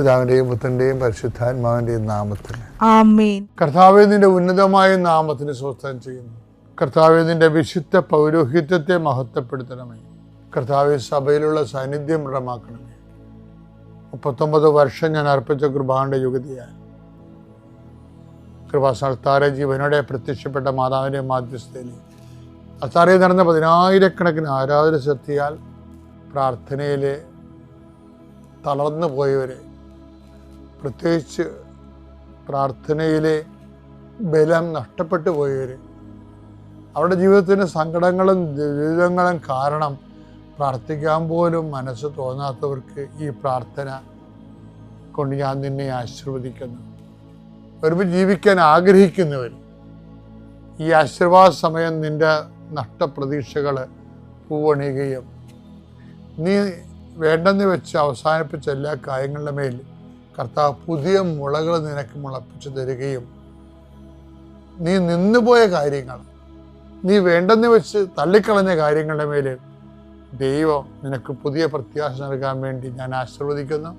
പിതാവിന്റെയും പുത്രന്റെയും പരിശുദ്ധാത്മാവിന്റെയും നാമത്തിൽ. ആമേൻ. കർത്താവെ നിന്റെ ഉന്നതമായ നാമത്തിന് സ്വസ്ഥം ചെയ്യുന്നു. കർത്താവെ നിന്റെ വിശുദ്ധ പൗരോഹിത്യത്തെ മഹത്വപ്പെടുത്തണമേ. കർത്താവെ സഭയിലുള്ള സാന്നിധ്യം ദൃഢമാക്കണമേ. മുപ്പത്തൊമ്പത് വർഷം ഞാൻ അർപ്പിച്ച കൃപാന്റെ യുഗതിയായി കൃപാസ്ഥാരെ ജീവനോടെ പ്രത്യക്ഷപ്പെട്ട മാതാവിന്റെ മാധ്യസ്ഥയിൽ അത്താറയിൽ നടന്ന പതിനായിരക്കണക്കിന് ആരാധന ശക്തിയാൽ പ്രാർത്ഥനയിൽ തളർന്നു പോയവരെ പ്രത്യേകിച്ച് പ്രാർത്ഥനയിലെ ബലം നഷ്ടപ്പെട്ടു പോയവർ അവരുടെ ജീവിതത്തിന് സങ്കടങ്ങളും ദുരിതങ്ങളും കാരണം പ്രാർത്ഥിക്കാൻ പോലും മനസ്സ് തോന്നാത്തവർക്ക് ഈ പ്രാർത്ഥന കൊണ്ട് ഞാൻ നിന്നെ ആശീർവദിക്കുന്നു. ഒരുമിച്ച് ജീവിക്കാൻ ആഗ്രഹിക്കുന്നവർ ഈ ആശീർവാദ സമയം നിന്റെ നഷ്ടപ്രതീക്ഷകൾ പൂവണിയുകയും നീ വേണ്ടെന്ന് വെച്ച് അവസാനിപ്പിച്ച എല്ലാ കാര്യങ്ങളുടെ മേൽ കർത്താവ് പുതിയ മുളകൾ നിനക്ക് മുളപ്പിച്ചു തരികയും നീ നിന്നുപോയ കാര്യങ്ങൾ നീ വേണ്ടെന്ന് വെച്ച് തള്ളിക്കളഞ്ഞ കാര്യങ്ങളുടെ മേൽ ദൈവം നിനക്ക് പുതിയ പ്രത്യാശ നൽകാൻ വേണ്ടി ഞാൻ ആശീർവദിക്കുന്നു.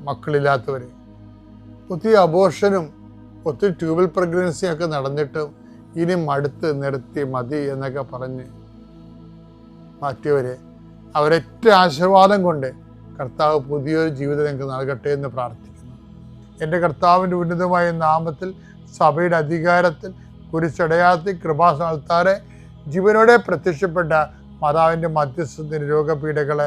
മക്കളില്ലാത്തവരെ ഒത്തിരി അബോർഷനും ഒത്തിരി ട്യൂബൽ പ്രഗ്നൻസിയും ഒക്കെ നടന്നിട്ടും ഇനി മടുത്ത് നിർത്തി മതി എന്നൊക്കെ പറഞ്ഞ് മാറ്റിയവരെ അവരൊറ്റ ആശീർവാദം കൊണ്ട് കർത്താവ് പുതിയൊരു ജീവിതം ഞങ്ങൾക്ക് നൽകട്ടെ എന്ന് പ്രാർത്ഥിക്കുന്നു. എന്റെ കർത്താവിന്റെ ഉന്നതമായ നാമത്തിൽ സഭയുടെ അധികാരത്തിൽ കുരിശടയാത്തി കൃപാസ്ഥാനത്താറെ ജീവനോടെ പ്രത്യക്ഷപ്പെട്ട മാതാവിന്റെ മധ്യസ്ഥത്തിന് രോഗപീഠകളെ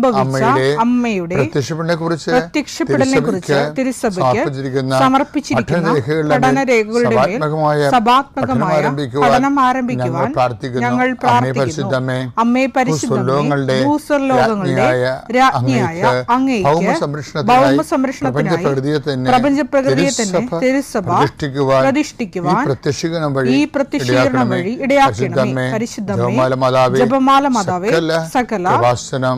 സംഭവിച്ച അമ്മയുടെ പ്രത്യക്ഷപ്പെടനെ കുറിച്ച് കുറിച്ച് തിരുസഭയ്ക്ക് സമർപ്പിച്ചിരിക്കുന്ന പഠനരേഖകളുടെ മേൽ സഭാത്മകമായ പഠനം ആരംഭിക്കുവാൻ ഞങ്ങൾ പ്രാർത്ഥിക്കുന്നു. അമ്മേ പരിശുദ്ധമേ ഭൂസ്വർലോകങ്ങളുടെ ഭൂസ്വർലോകങ്ങളുടെ രാജ്ഞിയായ രാജ്ഞിയായ അങ്ങേക്ക് ഭൗമ അങ്ങേക്ക് സംരക്ഷണത്തിനായി ഭൗമ സംരക്ഷണത്തിനായി പ്രപഞ്ചപ്രകൃതിയെ തന്നെ തിരുസഭ തിരുസഭ പ്രതിഷ്ഠിക്കുവാൻ ഈ പ്രത്യക്ഷീകരണം വഴി ഇടയാക്കണമേ. പരിശുദ്ധമേ ജപമാല മാതാവേ സകല കൃപാസനം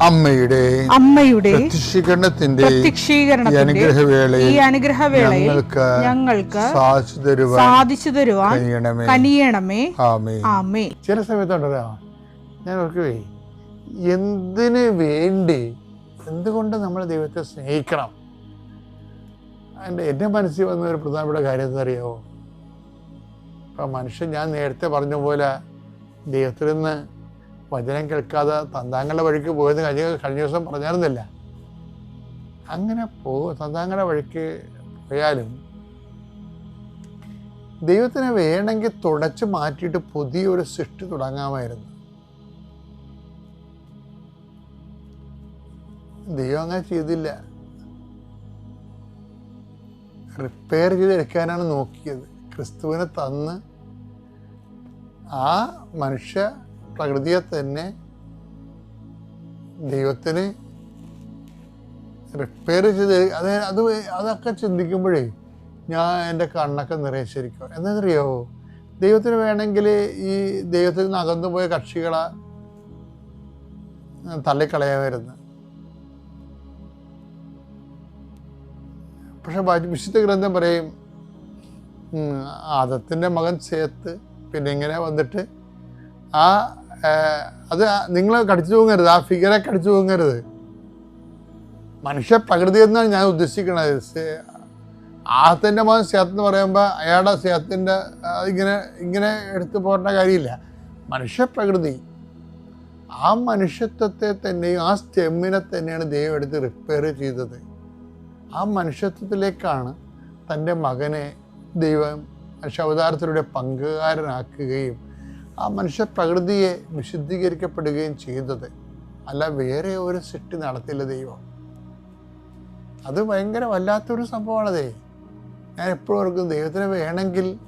അമ്മയുടെ അമ്മയുടെ പ്രത്യക്ഷീകരണത്തിന്റെ അനുഗ്രഹവേളയിൽ ഈ അനുഗ്രഹവേളയിൽ ഞങ്ങൾക്ക് ഞങ്ങൾക്ക് സാധിച്ചു തരുവാൻ സാധിച്ചു തരുവാൻ കനിയണമേ. ആമേ ആമേ ചില സമയത്തുണ്ടല്ലോ ഞാൻ ഓർക്കുവേ എന്തിന് വേണ്ടി എന്തുകൊണ്ട് നമ്മൾ ദൈവത്തെ സ്നേഹിക്കണം? എന്റെ എന്റെ മനസ്സിൽ വന്ന ഒരു പ്രധാനപ്പെട്ട കാര്യം എന്തറിയാവോ ഇപ്പം മനുഷ്യൻ ഞാൻ നേരത്തെ പറഞ്ഞ പോലെ ദൈവത്തിൽ നിന്ന് വചനം കേൾക്കാതെ തന്താങ്ങളുടെ വഴിക്ക് പോയെന്ന് കഴിഞ്ഞ കഴിഞ്ഞ ദിവസം പറഞ്ഞായിരുന്നില്ല. അങ്ങനെ പോ തന്താങ്ങളുടെ വഴിക്ക് പോയാലും ദൈവത്തിനെ വേണമെങ്കിൽ തുടച്ച് മാറ്റിയിട്ട് പുതിയൊരു സൃഷ്ടി തുടങ്ങാമായിരുന്നു. ദൈവം അങ്ങനെ ചെയ്തില്ല. റിപ്പയർ ചെയ്തെടുക്കാനാണ് നോക്കിയത്. ക്രിസ്തുവിനെ തന്ന് ആ മനുഷ്യ പ്രകൃതിയെ തന്നെ ദൈവത്തിന് റിപ്പയർ ചെയ്ത് അത് അത് അതൊക്കെ ചിന്തിക്കുമ്പോഴേ ഞാൻ എന്റെ കണ്ണൊക്കെ നിറയിച്ചിരിക്കും. എന്നറിയോ ദൈവത്തിന് വേണമെങ്കിൽ ഈ ദൈവത്തിൽ നിന്ന് അകന്നു പോയ കക്ഷികളെ തള്ളിക്കളയാമായിരുന്നു. പക്ഷെ വിശുദ്ധ ഗ്രന്ഥം പറയും ആദത്തിന്റെ മകൻ ചേത്ത് പിന്നെ ഇങ്ങനെ വന്നിട്ട് ആ, അത് നിങ്ങൾ കടിച്ചു തൂങ്ങരുത്. ആ ഫിഗറെ കടിച്ചു തൂങ്ങരുത്. മനുഷ്യ പ്രകൃതി എന്നാണ് ഞാൻ ഉദ്ദേശിക്കുന്നത്. ആഹത്തിന്റെ മകൻ സേത്ത് എന്ന് പറയുമ്പോൾ അയാളുടെ സേത്തിന്റെ ഇങ്ങനെ ഇങ്ങനെ എടുത്തു പോകേണ്ട കാര്യമില്ല. മനുഷ്യ പ്രകൃതി ആ മനുഷ്യത്വത്തെ തന്നെയും ആ സ്റ്റെമ്മിനെ തന്നെയാണ് ദൈവം എടുത്ത് റിപ്പയർ ചെയ്തത്. ആ മനുഷ്യത്വത്തിലേക്കാണ് തന്റെ മകനെ ദൈവം മനുഷ്യാവതാരത്തിലൂടെ പങ്കുകാരനാക്കുകയും ആ മനുഷ്യ പ്രകൃതിയെ വിശുദ്ധീകരിക്കപ്പെടുകയും ചെയ്തത്. അല്ല വേറെ ഒരു സൃഷ്ടി നടത്തില്ല ദൈവം. അത് ഭയങ്കര വല്ലാത്തൊരു സംഭവമാണതേ. ഞാൻ എപ്പോഴും ഓർക്കും ദൈവത്തിന് വേണമെങ്കിൽ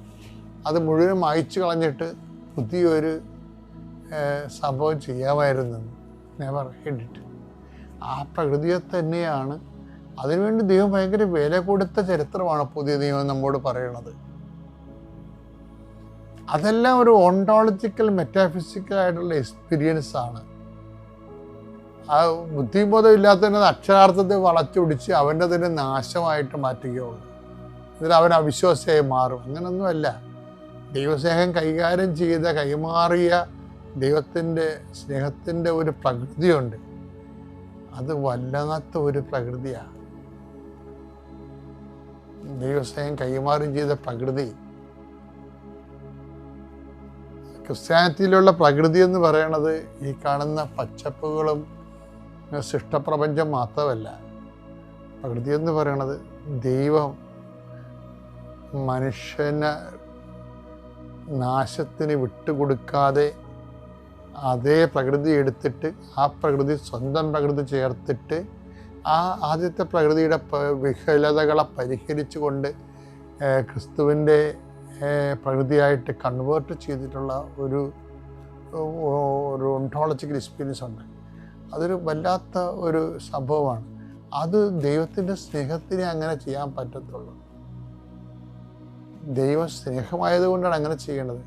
അത് മുഴുവൻ മായ്ച്ചു കളഞ്ഞിട്ട് പുതിയൊരു സംഭവം ചെയ്യാമായിരുന്നു ഞാൻ ഹിഡിറ്റ് ആ പ്രകൃതിയെ തന്നെയാണ്. അതിനുവേണ്ടി ദൈവം ഭയങ്കര വില കൊടുത്ത ചരിത്രമാണ് പുതിയ ദൈവം നമ്മോട് പറയണത് അതെല്ലാം ഒരു ഓണ്ടോളജിക്കൽ മെറ്റാഫിസിക്കൽ ആയിട്ടുള്ള എക്സ്പീരിയൻസ് ആണ്. ആ ബുദ്ധിബോധം ഇല്ലാത്തതിനെ അക്ഷരാർത്ഥത്തെ വളച്ചൊടിച്ച് അവന്റെ തന്നെ നാശമായിട്ട് മാറ്റുകയുള്ളൂ. എന്നിട്ട് അവൻ അവിശ്വാസിയായി മാറും. അങ്ങനൊന്നുമല്ല. ദൈവസ്നേഹം കൈകാര്യം ചെയ്ത കൈമാറിയ ദൈവത്തിന്റെ സ്നേഹത്തിന്റെ ഒരു പ്രകൃതിയുണ്ട്. അത് വല്ലാത്ത ഒരു പ്രകൃതിയാണ്. ദൈവസ്നേഹം കൈമാറി ചെയ്ത പ്രകൃതി ക്രിസ്ത്യാനിറ്റിയിലുള്ള പ്രകൃതി എന്ന് പറയണത് ഈ കാണുന്ന പച്ചപ്പുകളും സൃഷ്ടപ്രപഞ്ചം മാത്രമല്ല. പ്രകൃതി എന്ന് പറയണത് ദൈവം മനുഷ്യനെ നാശത്തിന് വിട്ടുകൊടുക്കാതെ അതേ പ്രകൃതി എടുത്തിട്ട് ആ പ്രകൃതി സ്വന്തം പ്രകൃതി ചേർത്തിട്ട് ആ ആദ്യത്തെ പ്രകൃതിയുടെ വിഹലതകളെ പരിഹരിച്ചുകൊണ്ട് ക്രിസ്തുവിന്റെ പ്രകൃതിയായിട്ട് കൺവേർട്ട് ചെയ്തിട്ടുള്ള ഒരു ഒരു ഒണ്ടോളജിക്കൽ എക്സ്പീരിയൻസ് ഉണ്ട്. അതൊരു വല്ലാത്ത ഒരു സംഭവമാണ്. അത് ദൈവത്തിന്റെ സ്നേഹത്തിനെ അങ്ങനെ ചെയ്യാൻ പറ്റത്തുള്ളൂ. ദൈവം സ്നേഹമായതുകൊണ്ടാണ് അങ്ങനെ ചെയ്യേണ്ടത്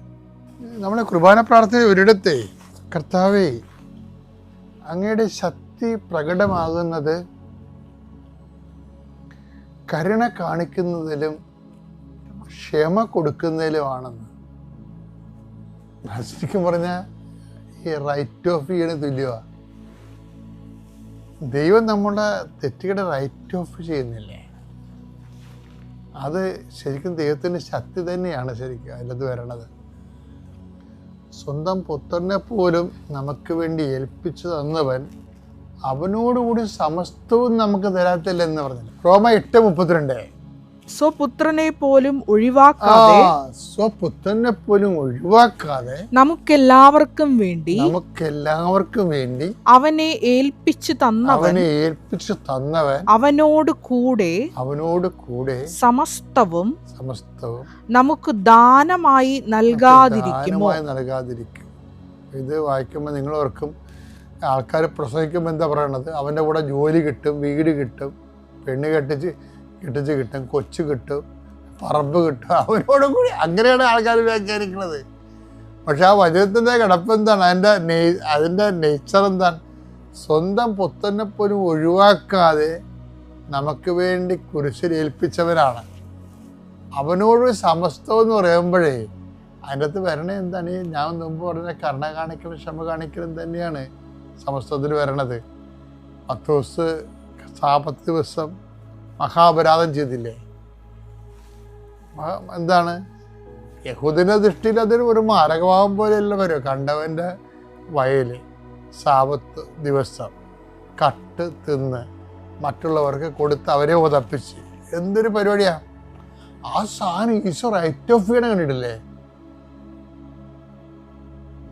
നമ്മളെ കുർബാന പ്രാർത്ഥന ഒരിടത്തെ കർത്താവേ അങ്ങയുടെ ശക്തി പ്രകടമാകുന്നത് കരുണ കാണിക്കുന്നതിലും ക്ഷമ കൊടുക്കുന്നതിലുമാണെന്ന്. ശരിക്കും പറഞ്ഞാൽ ഈ റൈറ്റ് ഓഫ് ചെയ്യണ തുല്യമാണ് ദൈവം നമ്മുടെ തെറ്റുകളെ റൈറ്റ് ഓഫ് ചെയ്യുന്നില്ലേ? അത് ശരിക്കും ദൈവത്തിന്റെ ശക്തി തന്നെയാണ് ശരിക്കും അതിലത് വരണത്. സ്വന്തം പുത്രനെ പോലും നമുക്ക് വേണ്ടി ഏൽപ്പിച്ചു തന്നവൻ അവനോടുകൂടി സമസ്തവും നമുക്ക് തരാത്തില്ല എന്ന് പറഞ്ഞില്ല? റോമ എട്ട് മുപ്പത്തിരണ്ട്. സ്വപുത്രനെ പോലും ഒഴിവാക്കാതെ സ്വപുത്രനെ പോലും ഒഴിവാക്കാതെ നമുക്കെല്ലാവർക്കും വേണ്ടി നമുക്കെല്ലാവർക്കും വേണ്ടി അവനെ ഏൽപ്പിച്ചു തന്നവൻ അവനെ ഏൽപ്പിച്ചു തന്നവൻ അവനോട് കൂടെ അവനോട് കൂടെ സമസ്തവും സമസ്തവും നമുക്ക് ദാനമായി നൽകാതിരിക്കുമോ? ദാനമായി നൽകാതിരിക്കും. ഇത് വായിക്കുമ്പോൾ നിങ്ങൾ ഓർക്കും ആൾക്കാർ പ്രസവിക്കുമ്പോൾ എന്താ പറയണത്? അവന്റെ കൂടെ ജോലി കിട്ടും വീട് കിട്ടും പെണ്ണ് കെട്ടിച്ച് കെട്ടിച്ച് കിട്ടും കൊച്ചു കിട്ടും പറമ്പ് കിട്ടും. അവരോടും കൂടി അങ്ങനെയാണ് ആൾക്കാർ വ്യാഖ്യാനിക്കുന്നത്. പക്ഷെ ആ വചനത്തിന്റെ കിടപ്പ് എന്താണ്? അതിന്റെ നെയ് അതിന്റെ നേച്ചർ എന്താണ്? സ്വന്തം പൊത്തന്നെ പോലും ഒഴിവാക്കാതെ നമുക്ക് വേണ്ടി കുരിശിൽ ഏൽപ്പിച്ചവരാണ്. അവനോട് സമസ്തം എന്ന് പറയുമ്പോഴേ അതിന്റെ അകത്ത് വരണേ എന്താണ്? ഞാൻ മുമ്പ് പറഞ്ഞ കരുണ കാണിക്കലും ക്ഷമ കാണിക്കലും തന്നെയാണ് സമസ്തത്തിൽ വരണത്. പത്ത് ദിവസം സാപത്ത് ദിവസം മഹാപരാധം ചെയ്തില്ലേ? എന്താണ്? യഹൂദിന്റെ ദൃഷ്ടിയിൽ അതൊരു ഒരു മാരകഭാവം പോലെയല്ല വരും കണ്ടവന്റെ വയൽ സാപത്ത് ദിവസം കട്ട് തിന്ന് മറ്റുള്ളവർക്ക് കൊടുത്ത് അവരെ ഉതപ്പിച്ച് എന്തൊരു പരിപാടിയാ? ആ സാധനം ഈശോ റൈറ്റ് ഓഫ് വീണ കണ്ടിട്ടില്ലേ?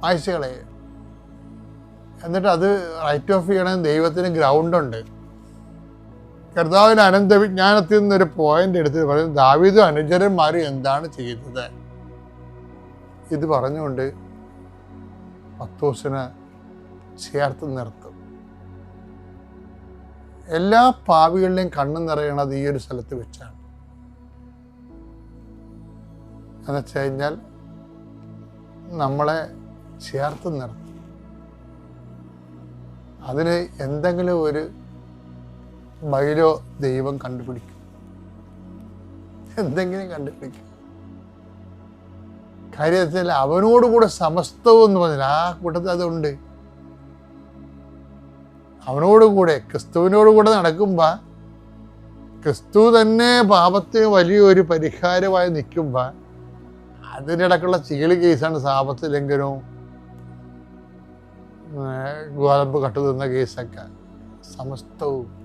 ആഴ്ചകളെ എന്നിട്ട് അത് റൈറ്റ് ഓഫ് ചെയ്യണ ദൈവത്തിന് ഗ്രൗണ്ടുണ്ട് കർത്താവിന് അനന്ത വിജ്ഞാനത്തിൽ നിന്നൊരു പോയിന്റ് എടുത്ത് പറയുന്നത് ദാവീദും അനുചരന്മാരും എന്താണ് ചെയ്തത്? ഇത് പറഞ്ഞുകൊണ്ട് പത്തോസിനെ ചേർത്ത് നിർത്തും. എല്ലാ പാവികളിലെയും കണ്ണു നിറയണത് ഈ ഒരു സ്ഥലത്ത് വെച്ചാണ്. എന്ന് വെച്ച് കഴിഞ്ഞാൽ നമ്മളെ ചേർത്ത് നിർത്തും. അതിന് എന്തെങ്കിലും ഒരു ബൈലോ ദൈവം കണ്ടുപിടിക്കും. എന്തെങ്കിലും കണ്ടുപിടിക്കും. കാര്യത്തിൽ അവനോടുകൂടെ സമസ്തവും എന്ന് പറഞ്ഞാൽ ആ കൂട്ടത്തിൽ അതുണ്ട്. അവനോടുകൂടെ ക്രിസ്തുവിനോടുകൂടെ നടക്കുമ്പോൾ ക്രിസ്തു തന്നെ പാപത്തിന് വലിയൊരു പരിഹാരമായി നിൽക്കുമ്പോൾ അതിനിടക്കുള്ള ചീളി കേസാണ് സാപത്ത് ലംഘനവും ഗോതമ്പ് കട്ടുതിന്ന കേസൊക്കെ സമസ്തവും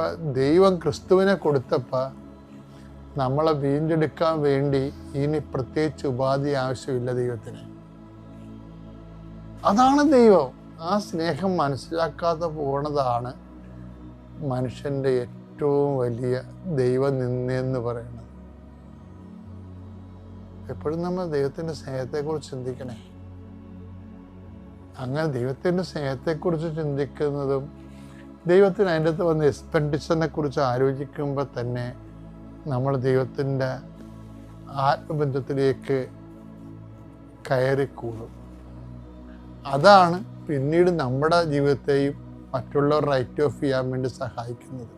ഇപ്പം ദൈവം ക്രിസ്തുവിനെ കൊടുത്തപ്പോൾ നമ്മളെ വീണ്ടെടുക്കാൻ വേണ്ടി ഇനി പ്രത്യേകിച്ച് ഉപാധി ആവശ്യമില്ല ദൈവത്തിന്. അതാണ് ദൈവം. ആ സ്നേഹം മനസ്സിലാക്കാതെ പോണതാണ് മനുഷ്യന്റെ ഏറ്റവും വലിയ ദൈവനിന്ദയെന്ന് പറയുന്നത്. എപ്പോഴും നമ്മൾ ദൈവത്തിന്റെ സ്നേഹത്തെക്കുറിച്ച് ചിന്തിക്കണേ. അങ്ങനെ ദൈവത്തിന്റെ സ്നേഹത്തെക്കുറിച്ച് ചിന്തിക്കുന്നതും ദൈവത്തിന് അതിന്റെ അകത്ത് വന്ന എക്സ്പെൻഡിച്ചറിനെ കുറിച്ച് ആലോചിക്കുമ്പോൾ തന്നെ നമ്മൾ ദൈവത്തിന്റെ ആത്മബന്ധത്തിലേക്ക് കയറിക്കൂടും. അതാണ് പിന്നീട് നമ്മുടെ ജീവിതത്തെയും മറ്റുള്ളവർ റൈറ്റ് ഓഫ് ചെയ്യാൻ വേണ്ടി സഹായിക്കുന്നത്.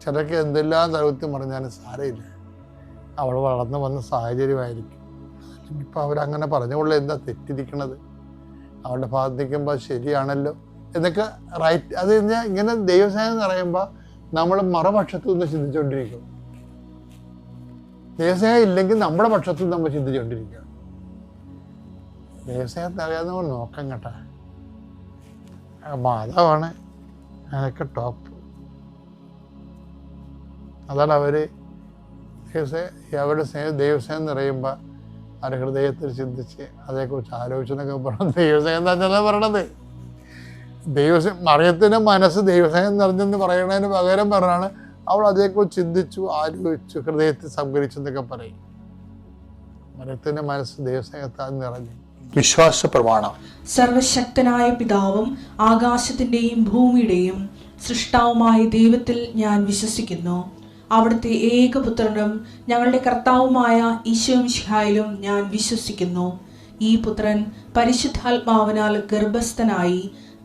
ചിലർക്ക് എന്തെല്ലാം ദൗത്യം പറഞ്ഞാലും സാരമില്ല. അവൾ വളർന്നു വന്ന സാഹചര്യമായിരിക്കും. ഇപ്പം അവരങ്ങനെ പറഞ്ഞുകൊള്ള എന്താ തെറ്റിരിക്കണത്? അവളുടെ ഭാഗത്ത് നിൽക്കുമ്പോൾ ശരിയാണല്ലോ. എന്നൊക്കെ റൈറ്റ് അത് കഴിഞ്ഞാൽ ഇങ്ങനെ ദൈവസേന എന്ന് പറയുമ്പോൾ നമ്മൾ മറുപക്ഷത്തു നിന്ന് ചിന്തിച്ചുകൊണ്ടിരിക്കും ദൈവസേന ഇല്ലെങ്കിൽ നമ്മുടെ പക്ഷത്തു നമ്മൾ ചിന്തിച്ചുകൊണ്ടിരിക്കുക ദൈവസ്നേഹത്തെ അറിയാവുന്നവർ നോക്കാം കേട്ടാ. മാതാവാണ് അതൊക്കെ ടോപ്പ് അതാണ് അവർ അവരുടെ സ്നേഹം ദൈവസേന എന്ന് പറയുമ്പോൾ അവരുടെ ഹൃദയത്തിൽ ചിന്തിച്ച് അതേക്കുറിച്ച് ആലോചിച്ചെന്നൊക്കെ പറഞ്ഞു ദൈവസേന തന്നെയല്ല പറയണത്. ദൈവസ്നേഹം മറിയത്തിന്റെ മനസ്സ് ദൈവസ്നേഹം നിറഞ്ഞെന്ന് പറയുന്നതിന് പകരം പറഞ്ഞാണ് അവൾ അതേക്കുറിച്ച് ചിന്തിച്ചു ആലോചിച്ചു ഹൃദയത്തിൽ സംഭരിച്ചു എന്നൊക്കെ പറയും. മറിയത്തിന്റെ മനസ്സ് ദൈവസ്നേഹത്താൽ നിറഞ്ഞു. വിശ്വാസ പ്രമാണം. സർവശക്തനായ പിതാവും ആകാശത്തിന്റെയും ഭൂമിയുടെയും സൃഷ്ടാവുമായ ദൈവത്തിൽ ഞാൻ വിശ്വസിക്കുന്നു. അവിടുത്തെ ഏകപുത്രനും ഞങ്ങളുടെ കർത്താവുമായ ഈശോമിഷിഹായിലും ഞാൻ വിശ്വസിക്കുന്നു. ഈ പുത്രൻ പരിശുദ്ധാത്മാവിനാൽ ഗർഭസ്ഥനായി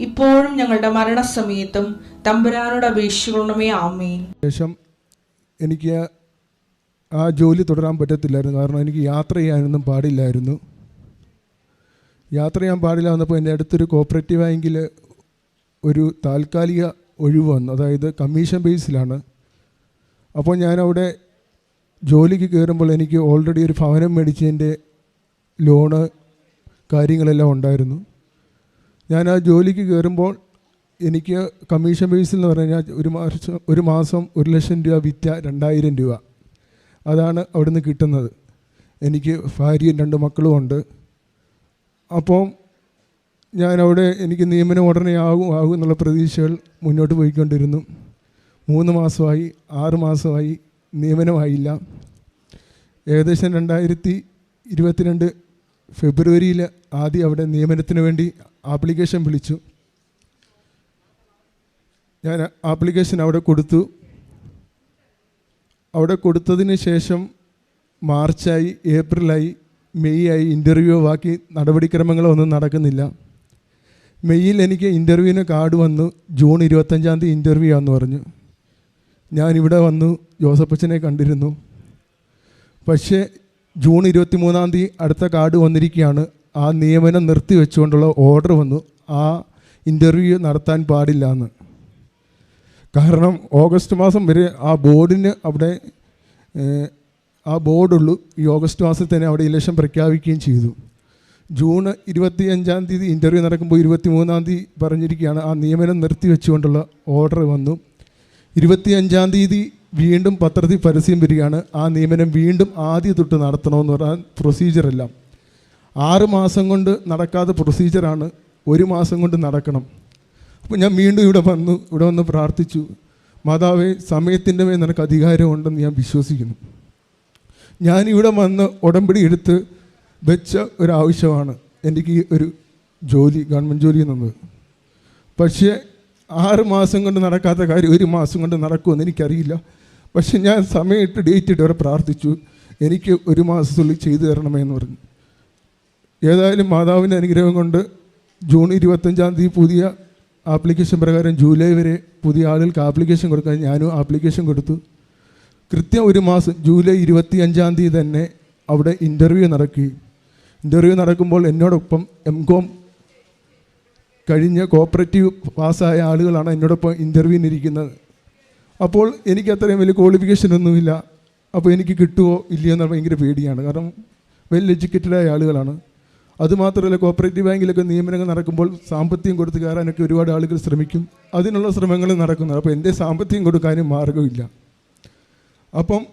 ഇപ്പോഴും ഞങ്ങളുടെ മരണസമയത്തും തമ്പുരാനോട് അപേക്ഷിക്കണമേ ആമേൻ. ശേഷം എനിക്ക് ആ ജോലി തുടരാൻ പറ്റത്തില്ലായിരുന്നു. കാരണം എനിക്ക് യാത്ര ചെയ്യാനൊന്നും പാടില്ലായിരുന്നു. യാത്ര ചെയ്യാൻ പാടില്ല വന്നപ്പോൾ എന്റെ അടുത്തൊരു കോപ്പറേറ്റീവ് ബാങ്കിൽ ഒരു താൽക്കാലിക ഒഴിവ് വന്നു. അതായത് കമ്മീഷൻ ബേസിലാണ് അപ്പോൾ ഞാനവിടെ ജോലിക്ക് കയറുമ്പോൾ എനിക്ക് ഓൾറെഡി ഒരു ഭവനം മേടിച്ചതിന്റെ ലോണ് കാര്യങ്ങളെല്ലാം ഉണ്ടായിരുന്നു. ഞാൻ ആ ജോലിക്ക് കയറുമ്പോൾ എനിക്ക് കമ്മീഷൻ ബേസിൽ എന്ന് പറഞ്ഞാൽ ഒരു മാസം ഒരു മാസം ഒരു ലക്ഷം രൂപ വിറ്റ രണ്ടായിരം രൂപ. അതാണ് അവിടുന്ന് കിട്ടുന്നത്. എനിക്ക് ഭാര്യയും രണ്ട് മക്കളും ഉണ്ട്. അപ്പം ഞാനവിടെ എനിക്ക് നിയമനം ഉടനെ ആകും ആകും എന്നുള്ള പ്രതീക്ഷകൾ മുന്നോട്ട് പോയിക്കൊണ്ടിരുന്നു. മൂന്ന് മാസമായി ആറ് മാസമായി നിയമനമായില്ല. ഏകദേശം രണ്ടായിരത്തി ഇരുപത്തിരണ്ട് ഫെബ്രുവരിയിൽ ആദ്യം അവിടെ നിയമനത്തിന് വേണ്ടി ആപ്ലിക്കേഷൻ വിളിച്ചു. ഞാൻ ആപ്ലിക്കേഷൻ അവിടെ കൊടുത്തു. അവിടെ കൊടുത്തതിന് ശേഷം മാർച്ചായി ഏപ്രിലായി മെയ് ആയി ഇന്റർവ്യൂ ബാക്കി നടപടിക്രമങ്ങളൊന്നും നടക്കുന്നില്ല. മെയ്യിൽ എനിക്ക് ഇന്റർവ്യൂവിന് കാർഡ് വന്നു. ജൂൺ ഇരുപത്തഞ്ചാം തീയതി ഇന്റർവ്യൂ ആണെന്ന് പറഞ്ഞു. ഞാനിവിടെ വന്നു. ജോസഫച്ചനെ കണ്ടിരുന്നു. പക്ഷേ ജൂൺ ഇരുപത്തി മൂന്നാം തീയതി അടുത്ത കാർഡ് വന്നിരിക്കുകയാണ്. ആ നിയമനം നിർത്തി വെച്ചുകൊണ്ടുള്ള ഓർഡർ വന്നു. ആ ഇന്റർവ്യൂ നടത്താൻ പാടില്ല എന്ന്. കാരണം ഓഗസ്റ്റ് മാസം വരെ ആ ബോർഡിന് അവിടെ ആ ബോർഡുള്ളൂ ഈ ഓഗസ്റ്റ് മാസത്തിൽ തന്നെ അവിടെ ഇലക്ഷൻ പ്രഖ്യാപിക്കുകയും ചെയ്തു. ജൂൺ ഇരുപത്തി അഞ്ചാം തീയതി ഇന്റർവ്യൂ നടക്കുമ്പോൾ ഇരുപത്തി മൂന്നാം തീയതി പറഞ്ഞിരിക്കുകയാണ് ആ നിയമനം നിർത്തി വെച്ചുകൊണ്ടുള്ള ഓർഡർ വന്നു. ഇരുപത്തി അഞ്ചാം തീയതി വീണ്ടും പത്രത്തിൽ പരസ്യം വരികയാണ് ആ നിയമനം വീണ്ടും ആദ്യം തൊട്ട് നടത്തണമെന്ന് പറഞ്ഞാൽ പ്രൊസീജിയറെല്ലാം ആറ് മാസം കൊണ്ട് നടക്കാത്ത പ്രൊസീജിയറാണ് ഒരു മാസം കൊണ്ട് നടക്കണം. അപ്പോൾ ഞാൻ വീണ്ടും ഇവിടെ വന്നു ഇവിടെ വന്ന് പ്രാർത്ഥിച്ചു. മാതാവേ സമയത്തിന്റെ മേൽ നിനക്ക് അധികാരമുണ്ടെന്ന് ഞാൻ വിശ്വസിക്കുന്നു. ഞാനിവിടെ വന്ന് ഉടമ്പടി എടുത്ത് വെച്ച ഒരാവശ്യമാണ് എനിക്ക് ഒരു ജോലി ഗവൺമെന്റ് ജോലി എന്നത്. പക്ഷേ ആറ് മാസം കൊണ്ട് നടക്കാത്ത കാര്യം ഒരു മാസം കൊണ്ട് നടക്കുമെന്ന് എനിക്കറിയില്ല. പക്ഷെ ഞാൻ സമയമിട്ട് ഡേറ്റ് ഇട്ട് അവരെ പ്രാർത്ഥിച്ചു. എനിക്ക് ഒരു മാസത്തുള്ളിൽ ചെയ്തു തരണമേ എന്ന് പറഞ്ഞു. ഏതായാലും മാതാവിന്റെ അനുഗ്രഹം കൊണ്ട് ജൂൺ ഇരുപത്തഞ്ചാം തീയതി പുതിയ ആപ്ലിക്കേഷൻ പ്രകാരം ജൂലൈ വരെ പുതിയ ആളുകൾക്ക് ആപ്ലിക്കേഷൻ കൊടുക്കാൻ ഞാനും ആപ്ലിക്കേഷൻ കൊടുത്തു. കൃത്യം ഒരു മാസം ജൂലൈ ഇരുപത്തി അഞ്ചാം തീയതി തന്നെ അവിടെ ഇന്റർവ്യൂ നടക്കുകയും ഇന്റർവ്യൂ നടക്കുമ്പോൾ എന്നോടൊപ്പം എം കോം കഴിഞ്ഞ കോപ്പറേറ്റീവ് പാസ്സായ ആളുകളാണ് എന്നോടൊപ്പം ഇന്റർവ്യൂവിന് ഇരിക്കുന്നത്. അപ്പോൾ എനിക്ക് അത്രയും വലിയ ക്വാളിഫിക്കേഷൻ ഒന്നുമില്ല. അപ്പോൾ എനിക്ക് കിട്ടുമോ ഇല്ലയോ എന്നുള്ള ഭയങ്കര പേടിയാണ്. കാരണം വെൽ എഡ്യൂക്കേറ്റഡായ ആളുകളാണ്. അതുമാത്രമല്ല കോപ്പറേറ്റീവ് ബാങ്കിലൊക്കെ നിയമനങ്ങൾ നടക്കുമ്പോൾ സാമ്പത്തികം കൊടുത്ത് കയറാനൊക്കെ ഒരുപാട് ആളുകൾ ശ്രമിക്കും. അതിനുള്ള ശ്രമങ്ങൾ നടക്കുന്നത് അപ്പോൾ എന്റെ സാമ്പത്തികം കൊടുക്കാനും മാർഗമില്ല അപ്പം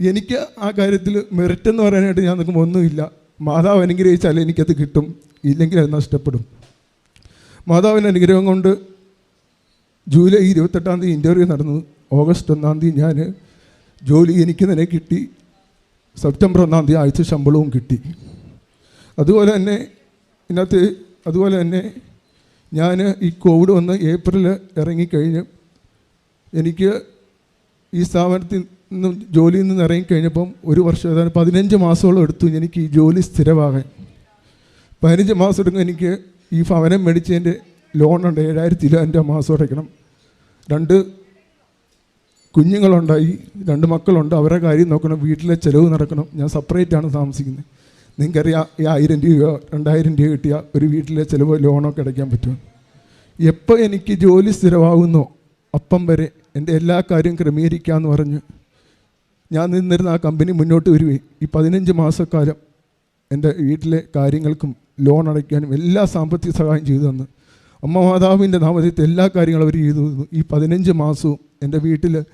എനിക്ക് ആ കാര്യത്തിൽ മെറിറ്റ് എന്ന് പറയാനായിട്ട് ഞാൻ നോക്കുമ്പോൾ ഒന്നുമില്ല. മാതാവ് അനുഗ്രഹിച്ചാൽ എനിക്കത് കിട്ടും. ഇല്ലെങ്കിൽ അത് നഷ്ടപ്പെടും. മാതാവിന്റെ അനുഗ്രഹം കൊണ്ട് ജൂലൈ ഇരുപത്തെട്ടാം തീയതി ഇന്റർവ്യൂ നടന്നു. ഓഗസ്റ്റ് ഒന്നാം തീയതി ഞാൻ ജോലി എനിക്ക് തന്നെ കിട്ടി. സെപ്റ്റംബർ ഒന്നാം തീയതി ആഴ്ച ശമ്പളവും കിട്ടി. അതുപോലെ തന്നെ ഇതിനകത്ത് അതുപോലെ തന്നെ ഞാൻ ഈ കോവിഡ് വന്ന് ഏപ്രിൽ ഇറങ്ങിക്കഴിഞ്ഞ് എനിക്ക് ഈ സ്ഥാപനത്തിൽ നിന്നും ജോലിയിൽ നിന്ന് ഇറങ്ങിക്കഴിഞ്ഞപ്പം ഒരു വർഷം ഏതാണ്ട് പതിനഞ്ച് മാസമോളം എടുത്തു എനിക്ക് ഈ ജോലി സ്ഥിരമാകാൻ. പതിനഞ്ച് മാസം എടുക്കും എനിക്ക് ഈ ഭവനം മേടിച്ചതിന്റെ ലോണുണ്ട് ഏഴായിരത്തി ഇരുപതിന്റെ മാസം അടയ്ക്കണം രണ്ട് കുഞ്ഞുങ്ങളുണ്ടായി രണ്ട് മക്കളുണ്ട് അവരുടെ കാര്യം നോക്കണം വീട്ടിലെ ചിലവ് നടക്കണം. ഞാൻ സെപ്പറേറ്റാണ് താമസിക്കുന്നത്. നിങ്ങൾക്കറിയാം ഈ ആയിരം രൂപയോ രണ്ടായിരം രൂപ കിട്ടിയാൽ ഒരു വീട്ടിലെ ചിലവ് ലോണൊക്കെ അടയ്ക്കാൻ പറ്റും എപ്പോൾ എനിക്ക് ജോലി സ്ഥിരമാകുന്നോ അപ്പം വരെ എന്റെ എല്ലാ കാര്യവും ക്രമീകരിക്കാമെന്ന് പറഞ്ഞ് ഞാൻ നിന്നിരുന്ന ആ കമ്പനി മുന്നോട്ട് വരുവേ. ഈ പതിനഞ്ച് മാസക്കാലം എന്റെ വീട്ടിലെ കാര്യങ്ങൾക്കും ലോൺ അടയ്ക്കാനും എല്ലാ സാമ്പത്തിക സഹായം ചെയ്തു തന്ന്. അമ്മ മാതാവിന്റെ നാമത്തിൽ എല്ലാ കാര്യങ്ങളും അവർ ചെയ്തു തന്നു. ഈ പതിനഞ്ച് മാസവും എന്റെ വീട്ടിൽ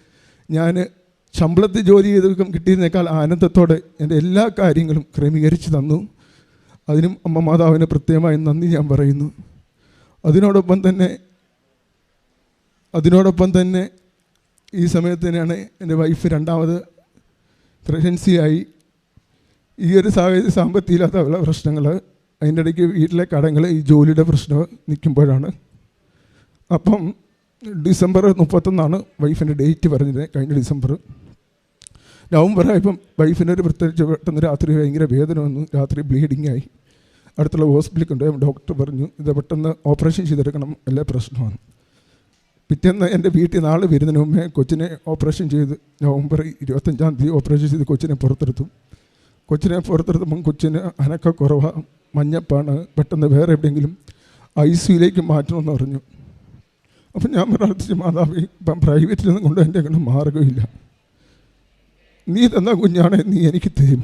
ഞാൻ ശമ്പളത്തിൽ ജോലി ചെയ്ത് കിട്ടിയതിനേക്കാൾ ആനന്ദത്തോടെ എന്റെ എല്ലാ കാര്യങ്ങളും ക്രമീകരിച്ച് തന്നു. അതിനും അമ്മ മാതാവിന് പ്രത്യേകമായി നന്ദി ഞാൻ പറയുന്നു. അതിനോടൊപ്പം തന്നെ അതിനോടൊപ്പം തന്നെ ഈ സമയത്ത് തന്നെയാണ് എന്റെ വൈഫ് രണ്ടാമത് പ്രഗ്നൻസിയായി ഈ ഒരു സാഹചര്യം സാമ്പത്തികമില്ലാത്ത ഉള്ള പ്രശ്നങ്ങൾ അതിന്റെ ഇടയ്ക്ക് വീട്ടിലെ കടങ്ങൾ ഈ ജോലിയുടെ പ്രശ്നം നിൽക്കുമ്പോഴാണ്. അപ്പം ഡിസംബർ മുപ്പത്തൊന്നാണ് വൈഫിന്റെ ഡേറ്റ് പറഞ്ഞത് കഴിഞ്ഞ ഡിസംബർ. നവംബർ ആയപ്പം വൈഫിന് ഒരു പ്രത്യേകിച്ച് പെട്ടെന്ന് രാത്രി ഭയങ്കര വേദന വന്നു രാത്രി ബ്ലീഡിങ് ആയി. അടുത്തുള്ള ഹോസ്പിറ്റലിൽ കൊണ്ടുപോയി. ഡോക്ടർ പറഞ്ഞു ഇത് പെട്ടെന്ന് ഓപ്പറേഷൻ ചെയ്തെടുക്കണം. എല്ലാ പ്രശ്നമാണ് പിറ്റേന്ന് എന്റെ വീട്ടിൽ നാളെ വരുന്നതിന് മുമ്പേ കൊച്ചിനെ ഓപ്പറേഷൻ ചെയ്ത് നവംബർ ഇരുപത്തഞ്ചാം തീയതി ഓപ്പറേഷൻ ചെയ്ത് കൊച്ചിനെ പുറത്തെടുത്തു. കൊച്ചിനെ പുറത്തെടുത്തപ്പം കൊച്ചിന് അനക്ക കുറവാണ് മഞ്ഞപ്പാണ് പെട്ടെന്ന് വേറെ എവിടെയെങ്കിലും ഐ സിയിലേക്ക് മാറ്റണമെന്ന് പറഞ്ഞു. അപ്പം ഞാൻ പ്രാർത്ഥിച്ച് മാതാവി ഇപ്പം പ്രൈവറ്റിൽ നിന്നും കൊണ്ട് എന്റെ അങ്ങനെ നീ തന്ന കുഞ്ഞാണ് നീ എനിക്ക് തരും.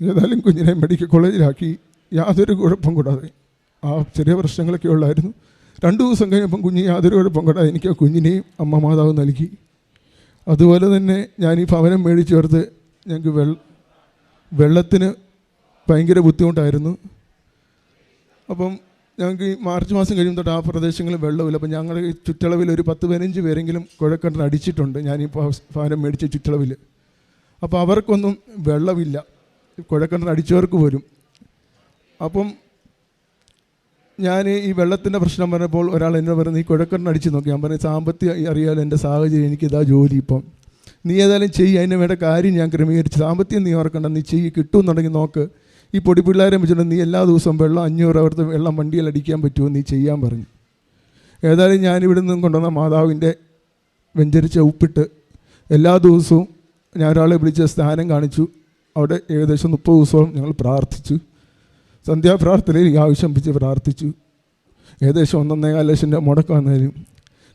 ഏതായാലും കുഞ്ഞിനെ മെഡിക്കൽ കോളേജിലാക്കി യാതൊരു കുഴപ്പം കൂടാതെ. ആ ചെറിയ പ്രശ്നങ്ങളൊക്കെ ഉള്ളായിരുന്നു. രണ്ട് ദിവസം കഴിഞ്ഞപ്പം കുഞ്ഞ് യാതൊരു കുഴപ്പം കൂടാതെ എനിക്ക് ആ കുഞ്ഞിനെയും അമ്മ മാതാവ് നൽകി. അതുപോലെ തന്നെ ഞാൻ ഈ ഭവനം മേടിച്ച് ചേർത്ത് ഞങ്ങൾക്ക് വെള്ള വെള്ളത്തിന് ഭയങ്കര ബുദ്ധിമുട്ടായിരുന്നു. അപ്പം ഞങ്ങൾക്ക് ഈ മാർച്ച് മാസം കഴിയുമ്പോൾ തൊട്ട് ആ പ്രദേശങ്ങളിൽ വെള്ളമില്ല. അപ്പം ഞങ്ങളുടെ ചുറ്റളവിൽ ഒരു പത്ത് പതിനഞ്ച് പേരെങ്കിലും കുഴക്കണ്ടൻ അടിച്ചിട്ടുണ്ട്. ഞാൻ ഭവനം മേടിച്ച ചുറ്റളവിൽ. അപ്പോൾ അവർക്കൊന്നും വെള്ളമില്ല. കുഴക്കിണർ അടിച്ചവർക്ക് പോലും അപ്പം ഞാൻ ഈ വെള്ളത്തിന്റെ പ്രശ്നം പറഞ്ഞപ്പോൾ ഒരാൾ എന്നെ പറഞ്ഞു ഈ കുഴക്കിണർ അടിച്ച് നോക്കി. ഞാൻ പറഞ്ഞു സാമ്പത്തിക അറിയാലോ എന്റെ സാഹചര്യം എനിക്കിതാ ജോലി ഇപ്പം. നീ ഏതായാലും ചെയ്യ് അതിന് വേണ്ട കാര്യം ഞാൻ ക്രമീകരിച്ച്. സാമ്പത്തികം നീ ഓർക്കണ്ട നീ ചെയ്യ് കിട്ടുമെന്നുണ്ടെങ്കിൽ നോക്ക്. ഈ പൊടി പിള്ളേരെ വെച്ചിട്ട് നീ എല്ലാ ദിവസവും വെള്ളം അഞ്ഞൂറ് അവിടുത്തെ വെള്ളം വണ്ടിയിൽ അടിക്കാൻ പറ്റുമോ നീ ചെയ്യാൻ പറഞ്ഞു. ഏതായാലും ഞാനിവിടെ നിന്നും കൊണ്ടുവന്ന മാതാവിന്റെ വെഞ്ചരിച്ച ഉപ്പിട്ട് എല്ലാ ദിവസവും ഞാൻ ഒരാളെ വിളിച്ച് സ്നാനം കാണിച്ചു. അവിടെ ഏകദേശം മുപ്പത് ദിവസവും ഞങ്ങൾ പ്രാർത്ഥിച്ചു. സന്ധ്യാപ്രാർത്ഥനയിൽ ഈ ആവശ്യം പിടിച്ച് പ്രാർത്ഥിച്ചു. ഏകദേശം ഒന്നൊന്നേകാൽ ലക്ഷം രൂപ മുടക്കം വന്നാലും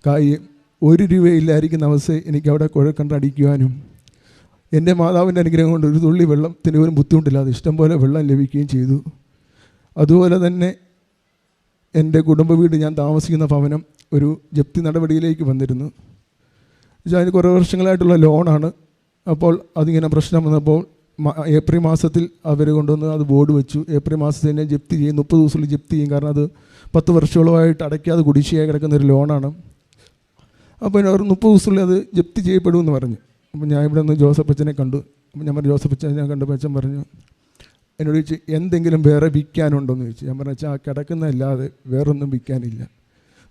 കായ് ഒരു രൂപയില്ലായിരിക്കുന്ന അവസ്ഥ എനിക്ക് അവിടെ കുഴക്കണ്ടടിക്കുവാനും എന്റെ മാതാവിന്റെ അനുഗ്രഹം കൊണ്ട് ഒരു തുള്ളി വെള്ളത്തിന് പോലും ബുദ്ധിമുട്ടില്ലാതെ ഇഷ്ടംപോലെ വെള്ളം ലഭിക്കുകയും ചെയ്തു. അതുപോലെ തന്നെ എന്റെ കുടുംബ വീട് ഞാൻ താമസിക്കുന്ന ഭവനം ഒരു ജപ്തി നടപടിയിലേക്ക് വന്നിരുന്നു. പക്ഷേ അതിന് കുറേ വർഷങ്ങളായിട്ടുള്ള ലോണാണ് അപ്പോൾ അതിങ്ങനെ പ്രശ്നം വന്നപ്പോൾ ഏപ്രിൽ മാസത്തിൽ അവർ കൊണ്ടുവന്ന് അത് ബോർഡ് വെച്ചു. ഏപ്രിൽ മാസത്തിൽ തന്നെ ജപ്തി ചെയ്യും. മുപ്പത് ദിവസത്തിൽ ജപ്തി ചെയ്യും. കാരണം അത് പത്ത് വർഷങ്ങളായിട്ട് അടയ്ക്കാതെ കുടിശ്ശിയായി കിടക്കുന്ന ഒരു ലോണാണ്. അപ്പോൾ അവർ മുപ്പത് ദിവസത്തിൽ അത് ജപ്തി ചെയ്യപ്പെടുമെന്ന് പറഞ്ഞു. അപ്പോൾ ഞാൻ ഇവിടെ നിന്ന് ജോസഫ് അച്ഛനെ കണ്ടു. അപ്പോൾ ഞാൻ പറഞ്ഞു ജോസഫ് അച്ഛനെ ഞാൻ കണ്ടപ്പോൾ അച്ഛൻ പറഞ്ഞു എന്നോട് ചോദിച്ചു എന്തെങ്കിലും വേറെ വിൽക്കാനുണ്ടോയെന്ന് ചോദിച്ചു. ഞാൻ പറഞ്ഞു ആ കിടക്കുന്നതല്ലാതെ വേറൊന്നും വിൽക്കാനില്ല.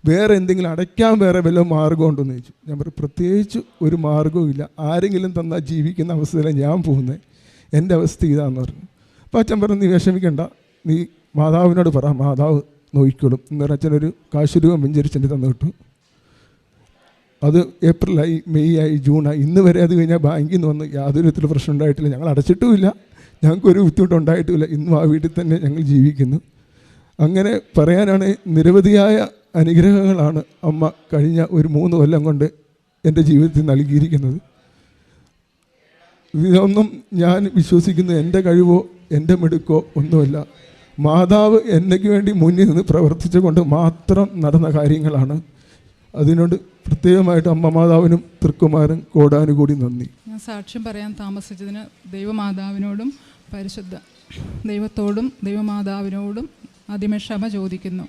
വേറെ എന്തെങ്കിലും അടയ്ക്കാൻ വേറെ വല്ല മാർഗം ഉണ്ടോയെന്ന് ചോദിച്ചു. ഞാൻ പറയും പ്രത്യേകിച്ച് ഒരു മാർഗവും ഇല്ല. ആരെങ്കിലും തന്നാൽ ജീവിക്കുന്ന അവസ്ഥയിലാണ് ഞാൻ പോകുന്നത് എന്റെ അവസ്ഥ ഇതാന്ന് പറഞ്ഞു. അപ്പോൾ അച്ഛൻ പറഞ്ഞു നീ വിഷമിക്കണ്ട. നീ മാതാവിനോട് പറ. മാതാവ് നോക്കിക്കോളും. എന്നൊരു അച്ഛനൊരു കാശ് രൂപ വെഞ്ചരിച്ചെന്റെ തന്നു കിട്ടും അത് ഏപ്രിലായി മെയ് ആയി ജൂണായി ഇന്ന് വരെ അത് കഴിഞ്ഞാൽ ബാങ്കിൽ നിന്ന് വന്ന് യാതൊരു വിധത്തിൽ പ്രശ്നം ഉണ്ടായിട്ടില്ല. ഞങ്ങൾ അടച്ചിട്ടുമില്ല. ഞങ്ങൾക്കൊരു ബുദ്ധിമുട്ടുണ്ടായിട്ടുമില്ല ഇന്നും ആ വീട്ടിൽ തന്നെ ഞങ്ങൾ ജീവിക്കുന്നു. അങ്ങനെ പറയാനാണ് നിരവധിയായ അനുഗ്രഹങ്ങളാണ് അമ്മ കഴിഞ്ഞ ഒരു മൂന്ന് കൊല്ലം കൊണ്ട് എന്റെ ജീവിതത്തിൽ നൽകിയിരിക്കുന്നത്. ഇതൊന്നും ഞാൻ വിശ്വസിക്കുന്നത് എന്റെ കഴിവോ എന്റെ മിടുക്കോ ഒന്നുമല്ല. മാതാവ് എന്നയ്ക്ക് വേണ്ടി മുന്നിൽ നിന്ന് പ്രവർത്തിച്ചുകൊണ്ട് മാത്രം നടന്ന കാര്യങ്ങളാണ്. അതിനോട് പ്രത്യേകമായിട്ട് അമ്മ മാതാവിനും തൃക്കുമാരൻ കോടാനുകൂടി നന്ദി. ഞാൻ സാക്ഷ്യം പറയാൻ താമസിച്ചതിന് ദൈവമാതാവിനോടും പരിശുദ്ധ ദൈവത്തോടും ദൈവമാതാവിനോടും ആദ്യമേ ക്ഷമ ചോദിക്കുന്നു.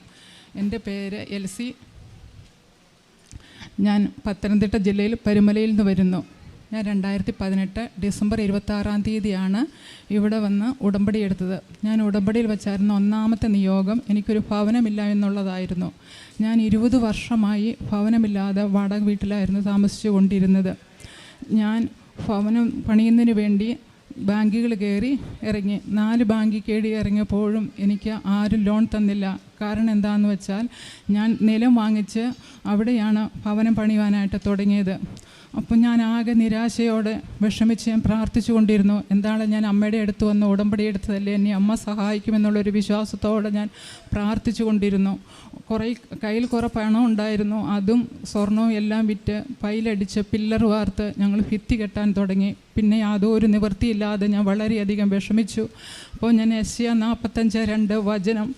എന്റെ പേര് എൽസി. ഞാൻ പത്തനംതിട്ട ജില്ലയിൽ പരുമലയിൽ നിന്ന് വരുന്നു. ഞാൻ രണ്ടായിരത്തി പതിനെട്ട് ഡിസംബർ ഇരുപത്താറാം തീയതിയാണ് ഇവിടെ വന്ന് ഉടമ്പടി എടുത്തത്. ഞാൻ ഉടമ്പടിയിൽ വെച്ചായിരുന്ന ഒന്നാമത്തെ നിയോഗം എനിക്കൊരു ഭവനമില്ല എന്നുള്ളതായിരുന്നു. ഞാൻ ഇരുപത് വർഷമായി ഭവനമില്ലാതെ വാടക വീട്ടിലായിരുന്നു താമസിച്ചു കൊണ്ടിരുന്നത് ഞാൻ ഭവനം പണിയുന്നതിന് വേണ്ടി ബാങ്കുകൾ കയറി ഇറങ്ങി. നാല് ബാങ്കിൽ കയറി ഇറങ്ങിയപ്പോഴും എനിക്ക് ആരും ലോൺ തന്നില്ല. കാരണം എന്താണെന്ന് വെച്ചാൽ ഞാൻ നിലം വാങ്ങിച്ച് അവിടെയാണ് ഭവനം പണിയുവാനായിട്ട് തുടങ്ങിയത്. അപ്പം ഞാൻ ആകെ നിരാശയോടെ വിഷമിച്ച് ഞാൻ പ്രാർത്ഥിച്ചു കൊണ്ടിരുന്നു. എന്താണ് ഞാൻ അമ്മയുടെ അടുത്ത് വന്ന് ഉടമ്പടി എടുത്തതല്ലേ? എന്നെ അമ്മ സഹായിക്കുമെന്നുള്ളൊരു വിശ്വാസത്തോടെ ഞാൻ പ്രാർത്ഥിച്ചു കൊണ്ടിരുന്നു. കുറേ കയ്യിൽ കുറേ പണം ഉണ്ടായിരുന്നു. അതും സ്വർണവും എല്ലാം വിറ്റ് പൈലടിച്ച് പില്ലർ വാർത്ത് ഞങ്ങൾ ഭിത്തി കെട്ടാൻ തുടങ്ങി. പിന്നെ യാതൊരു നിവൃത്തിയില്ലാതെ ഞാൻ വളരെയധികം വിഷമിച്ചു. അപ്പോൾ ഞാൻ എസ് നാൽപ്പത്തഞ്ച് രണ്ട് വചനം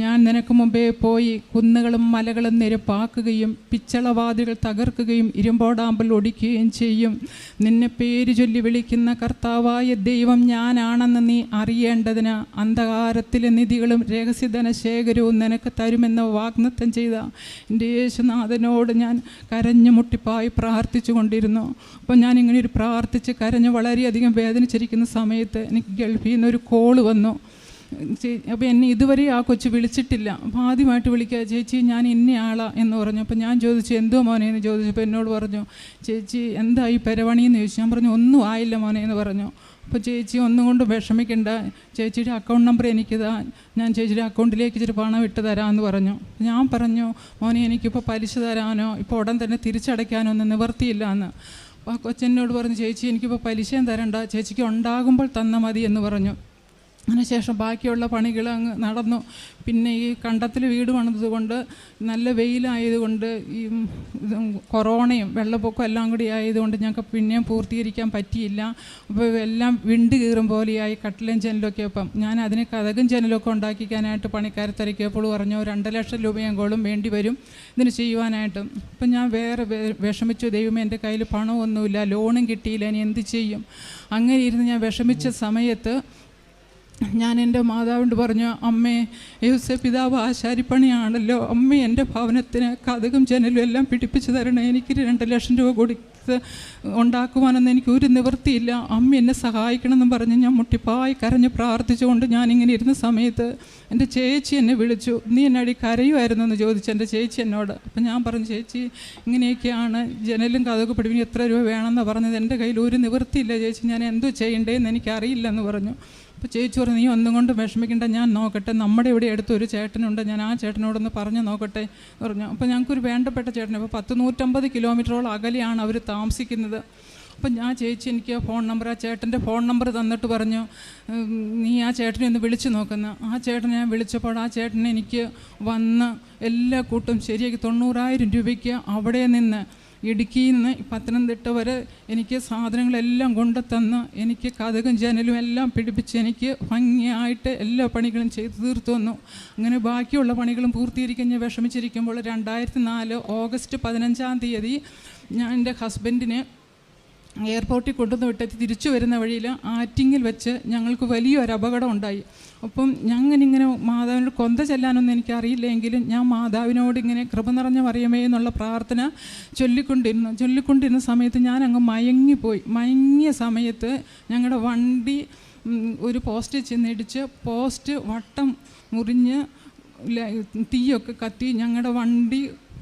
ഞാൻ നിനക്ക് മുമ്പേ പോയി കുന്നുകളും മലകളും നിരപ്പാക്കുകയും പിച്ചളവാതികൾ തകർക്കുകയും ഇരുമ്പോടാമ്പൽ ഒടിക്കുകയും ചെയ്യും. നിന്നെ പേര് ചൊല്ലി വിളിക്കുന്ന കർത്താവായ ദൈവം ഞാനാണെന്ന് നീ അറിയേണ്ടതിന് അന്ധകാരത്തിലെ നിധികളും രഹസ്യധന ശേഖരവും നിനക്ക് തരുമെന്ന് വാഗ്ദത്തം ചെയ്ത എന്റെ യേശുനാഥനോട് ഞാൻ കരഞ്ഞു മുട്ടിപ്പായി പ്രാർത്ഥിച്ചു കൊണ്ടിരുന്നു. അപ്പോൾ ഞാൻ ഇങ്ങനെ ഒരു പ്രാർത്ഥിച്ച് കരഞ്ഞ് വളരെയധികം വേദനിച്ചിരിക്കുന്ന സമയത്ത് എനിക്ക് ഗൾഫിൽ നിന്ന് ഒരു കോൾ വന്നു. അപ്പോൾ എന്നെ ഇതുവരെ ആ കൊച്ചു വിളിച്ചിട്ടില്ല. അപ്പോൾ ആദ്യമായിട്ട് വിളിക്കുക ചേച്ചി ഞാൻ ഇന്നയാളാ എന്ന് പറഞ്ഞു. അപ്പോൾ ഞാൻ ചോദിച്ചു എന്തോ മോനെ? എന്ന് ചോദിച്ചപ്പോൾ എന്നോട് പറഞ്ഞു ചേച്ചി എന്താ ഈ പെരവണിയെന്ന് ചോദിച്ചു? ഞാൻ പറഞ്ഞു ഒന്നും ആയില്ല മോനെ എന്ന് പറഞ്ഞു. അപ്പോൾ ചേച്ചി ഒന്നും കൊണ്ട് വിഷമിക്കണ്ട. ചേച്ചിയുടെ അക്കൗണ്ട് നമ്പർ എനിക്കിതാ ഞാൻ ചേച്ചിയുടെ അക്കൗണ്ടിലേക്ക് ഇച്ചിരി പണം ഇട്ട് തരാമെന്ന് പറഞ്ഞു. ഞാൻ പറഞ്ഞു മോനെ എനിക്കിപ്പോൾ പലിശ തരാനോ ഇപ്പോൾ ഉടൻ തന്നെ തിരിച്ചടയ്ക്കാനോ ഒന്നും നിവർത്തിയില്ല എന്ന് അപ്പോൾ ആ കൊച്ചെന്നോട് പറഞ്ഞു ചേച്ചി എനിക്കിപ്പോൾ പലിശയും തരണ്ട. ചേച്ചിക്ക് ഉണ്ടാകുമ്പോൾ തന്നാൽ മതി എന്ന് പറഞ്ഞു. അതിനുശേഷം ബാക്കിയുള്ള പണികൾ അങ്ങ് നടന്നു. പിന്നെ ഈ കണ്ടത്തിൽ വീട് വന്നതുകൊണ്ട് കൊണ്ട് നല്ല വെയിലായതുകൊണ്ട് ഈ കൊറോണയും വെള്ളപ്പൊക്കവും എല്ലാം കൂടി ആയതുകൊണ്ട് ഞങ്ങൾക്ക് പിന്നെയും പൂർത്തീകരിക്കാൻ പറ്റിയില്ല. അപ്പോൾ എല്ലാം വിണ്ട് കീറും പോലെയായി കട്ടിലും ജനലൊക്കെ ഒപ്പം ഞാൻ അതിന് കഥകും ജനലൊക്കെ ഉണ്ടാക്കിക്കാനായിട്ട് പണിക്കാരെ തിരക്കിയപ്പോൾ പറഞ്ഞു രണ്ട് ലക്ഷം രൂപയെങ്കിലും വേണ്ടി വരും ഇതിന് ചെയ്യുവാനായിട്ട്. അപ്പം ഞാൻ വേറെ വിഷമിച്ചു ദൈവമേ എന്റെ കയ്യിൽ പണമൊന്നുമില്ല ലോണും കിട്ടിയില്ല ഇനി എന്ത് ചെയ്യും? അങ്ങനെ ഇരുന്ന് ഞാൻ വിഷമിച്ച സമയത്ത് ഞാൻ എന്റെ മാതാവിനോട് പറഞ്ഞു അമ്മേ യൂസ പിതാവ് ആശാരിപ്പണിയാണല്ലോ. അമ്മ എന്റെ ഭവനത്തിന് കഥകും ജനലും എല്ലാം പിടിപ്പിച്ചു തരണേ. എനിക്ക് രണ്ട് ലക്ഷം രൂപ കൊടുത്ത് ഉണ്ടാക്കുവാനൊന്നും എനിക്ക് ഒരു നിവൃത്തിയില്ല. അമ്മ എന്നെ സഹായിക്കണമെന്നും പറഞ്ഞ് ഞാൻ മുട്ടിപ്പായി കരഞ്ഞ് പ്രാർത്ഥിച്ചുകൊണ്ട് ഞാനിങ്ങനെ ഇരുന്ന സമയത്ത് എന്റെ ചേച്ചി എന്നെ വിളിച്ചു. നീ എന്നടി കരയുമായിരുന്നു എന്ന് ചോദിച്ചു എന്റെ ചേച്ചി എന്നോട്. അപ്പം ഞാൻ പറഞ്ഞു ചേച്ചി ഇങ്ങനെയൊക്കെയാണ് ജനലും കഥകൾ പിടിപ്പിന് എത്ര രൂപ വേണമെന്ന് പറഞ്ഞത്. എന്റെ കയ്യിൽ ഒരു നിവൃത്തിയില്ല ചേച്ചി. ഞാൻ എന്തോ ചെയ്യണ്ടേന്ന് എനിക്കറിയില്ലെന്ന് പറഞ്ഞു. അപ്പോൾ ചേച്ചി പറഞ്ഞു നീ ഒന്നും കൊണ്ട് വിഷമിക്കേണ്ട ഞാൻ നോക്കട്ടെ. നമ്മുടെ ഇവിടെ അടുത്തൊരു ചേട്ടനുണ്ട്. ഞാൻ ആ ചേട്ടനോടൊന്ന് പറഞ്ഞു നോക്കട്ടെ. പറഞ്ഞു. അപ്പോൾ ഞങ്ങൾക്കൊരു വേണ്ടപ്പെട്ട ചേട്ടൻ അപ്പോൾ പത്ത് നൂറ്റമ്പത് കിലോമീറ്ററോളം അകലെയാണ് അവർ താമസിക്കുന്നത്. അപ്പം ഞാൻ ചേച്ചി എനിക്ക് ഫോൺ നമ്പർ ആ ചേട്ടന്റെ ഫോൺ നമ്പർ തന്നിട്ട് പറഞ്ഞു നീ ആ ചേട്ടനെ ഒന്ന് വിളിച്ച് നോക്കുന്ന ആ ചേട്ടനെ ഞാൻ വിളിച്ചപ്പോൾ ആ ചേട്ടനെ എനിക്ക് വന്ന് എല്ലാ കൂട്ടും ശരിയാക്കി തൊണ്ണൂറായിരം രൂപയ്ക്ക് അവിടെ നിന്ന് ഇടുക്കിയിൽ നിന്ന് പത്തനംതിട്ട വരെ എനിക്ക് സാധനങ്ങളെല്ലാം കൊണ്ടു തന്ന് എനിക്ക് കഥകും ജനലും എല്ലാം പിടിപ്പിച്ച് എനിക്ക് ഭംഗിയായിട്ട് എല്ലാ പണികളും ചെയ്തു തീർത്തു വന്നു അങ്ങനെ ബാക്കിയുള്ള പണികളും പൂർത്തീകരിക്കാൻ വിഷമിച്ചിരിക്കുമ്പോൾ രണ്ടായിരത്തി നാല് ഓഗസ്റ്റ് പതിനഞ്ചാം തീയതി ഞാൻ എന്റെ ഹസ്ബൻഡിനെ എയർപോർട്ടിൽ കൊണ്ടുവന്ന് വിട്ടിട്ട് തിരിച്ചു വരുന്ന വഴിയിൽ ആറ്റിങ്ങിൽ വെച്ച് ഞങ്ങൾക്ക് വലിയൊരു അപകടം ഉണ്ടായി. അപ്പം ഞങ്ങളിങ്ങനെ മാതാവിനോട് കൊന്ത ചെല്ലാനൊന്നും എനിക്കറിയില്ലെങ്കിലും ഞാൻ മാതാവിനോട് ഇങ്ങനെ കൃപ നിറഞ്ഞ മറിയമേ എന്നുള്ള പ്രാർത്ഥന ചൊല്ലിക്കൊണ്ടിരുന്നു ചൊല്ലിക്കൊണ്ടിരുന്ന സമയത്ത് ഞാൻ മയങ്ങിപ്പോയി. മയങ്ങിയ സമയത്ത് ഞങ്ങളുടെ വണ്ടി ഒരു പോസ്റ്റ് ചെന്നിടിച്ച് പോസ്റ്റ് വട്ടം മുറിഞ്ഞ് തീയൊക്കെ കത്തി ഞങ്ങളുടെ വണ്ടി